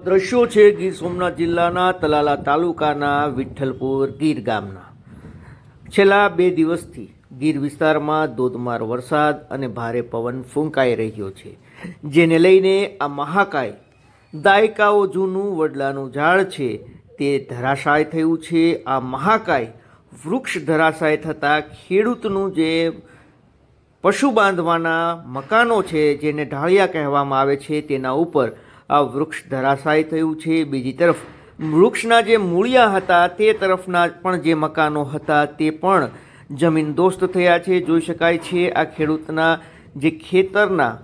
દ્રશ્યો છે ગીર સોમનાથ જિલ્લાના તલાલા તાલુકાના વિઠ્ઠલપુર ગીર ગામના. છેલ્લા બે દિવસથી ગીર વિસ્તારમાં ધોધમાર વરસાદ અને ભારે પવન ફૂંકાઈ રહ્યો છે, જેને લઈને આ મહાકાય દાયકાઓ જૂનું વડલાનું ઝાડ છે, તે ધરાશાય થયું છે. આ મહાકાય વૃક્ષ ધરાશાય થતાં ખેડૂતનું જે પશુ બાંધવાના મકાનો છે, જેને ઢાળિયા કહેવામાં આવે છે, તેના ઉપર આ વૃક્ષ ધરાશાય થયું છે. બીજી તરફ, વૃક્ષના જે મૂળિયા હતા, તે તરફના પણ જે મકાનો હતા, તે પણ જમીન દોસ્ત થયા છે. જોઈ શકાય છે, આ ખેડૂતના જે ખેતરના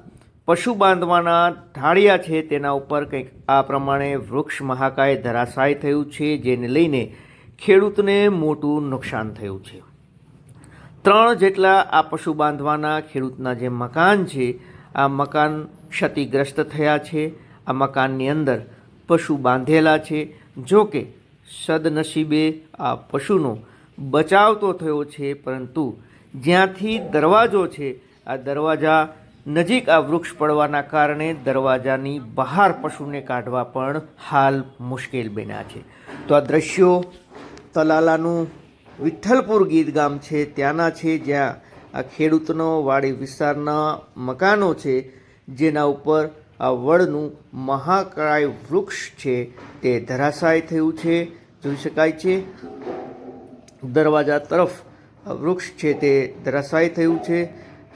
પશુ બાંધવાના ઢાળિયા છે, તેના ઉપર કંઈક આ પ્રમાણે વૃક્ષ મહાકાય ધરાશાય થયું છે, જેને લઈને ખેડૂતને મોટું નુકસાન થયું છે. ત્રણ જેટલા આ પશુ બાંધવાના ખેડૂતના જે મકાન છે, આ મકાન ક્ષતિગ્રસ્ત થયા છે. આ મકાનની અંદર પશુ બાંધેલા છે. જો કે સદનસીબે આ પશુનો બચાવ તો થયો છે, પરંતુ જ્યાંથી દરવાજો છે, આ દરવાજા નજીક આ વૃક્ષ પડવાના કારણે દરવાજાની બહાર પશુને કાઢવા પણ હાલ મુશ્કેલ બન્યા છે. તો આ દ્રશ્યો તલાલાનું વિઠ્ઠલપુર ગીત ગામ છે. ત્યાંના છે જ્યાં આ ખેડૂતનો વાડી વિસ્તારના મકાનો છે. જેના ઉપર આ વડનું મહાકાય વૃક્ષ છે તે ધરાશાય થયું છે. જોઈ શકાય છે? દરવાજા તરફ વૃક્ષ છે તે ધરાશાય થયું છે.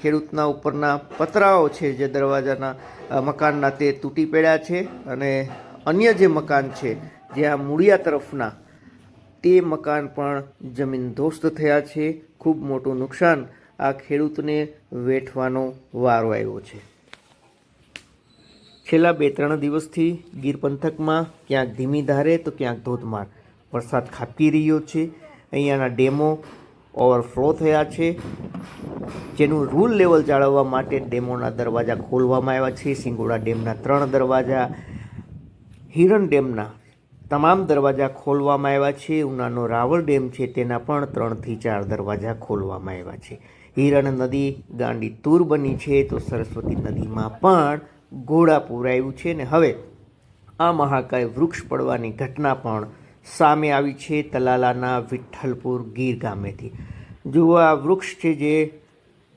ખેડૂતના ઉપરના પતરાઓ છે જે દરવાજાના મકાનના તે તૂટી પડ્યા છે અને અન્ય જે મકાન છે જ્યાં મૂળિયા તરફના, તે મકાન પણ જમીન ધોસ્ત થયા છે. ખૂબ મોટું નુકસાન આ ખેડૂતને વેઠવાનો વારો આવ્યો છે. છેલ્લા બે ત્રણ દિવસથી ગીર પંથકમાં ક્યાંક ધીમી ધારે તો ક્યાંક ધોધમાર. વરસાદ ખાબકી રહ્યો છે. અહીંયાના ડેમો ઓવરફ્લો થયા છે. જેનું રૂલ લેવલ જાળવવા માટે ડેમોના દરવાજા ખોલવામાં આવ્યા છે. સિંગોડા ડેમના ત્રણ દરવાજા, હિરણ ડેમના તમામ દરવાજા ખોલવામાં આવ્યા છે. ઉનાનો રાવળ ડેમ છે, તેના પણ ત્રણથી ચાર દરવાજા ખોલવામાં આવ્યા છે. હિરણ નદી ગાંડી તૂર બની છે, તો સરસ્વતી નદીમાં પણ ઘોડાપૂર આવ્યું છે ને હવે આ મહાકાય વૃક્ષ પડવાની ઘટના પણ સામે આવી છે તલાલાના વિઠ્ઠલપુર ગીર ગામેથી જુઓ આ વૃક્ષ છે જે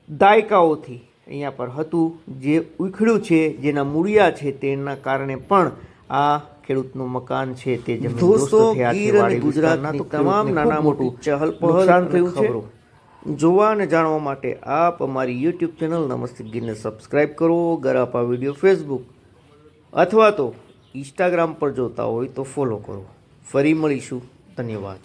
દાયકાઓથી અહીંયા પર હતું જે ઉખડ્યું છે જેના મૂળિયા છે તેના કારણે પણ આ ખેડૂતનું મકાન છે તે જમીન દોસ્તો. ગીર અને ગુજરાતના તમામ નાના મોટું ચહલ પહલ થયું છે. જોવા અને જાણવા માટે આપ અમારી યુટ્યુબ ચેનલ નમસ્તે ગીરને સબસ્ક્રાઈબ કરો ગરાપા વીડિયો ફેસબુક અથવા તો ઇન્સ્ટાગ્રામ પર જોતા હોય તો ફોલો કરો. ફરી મળીશું. ધન્યવાદ.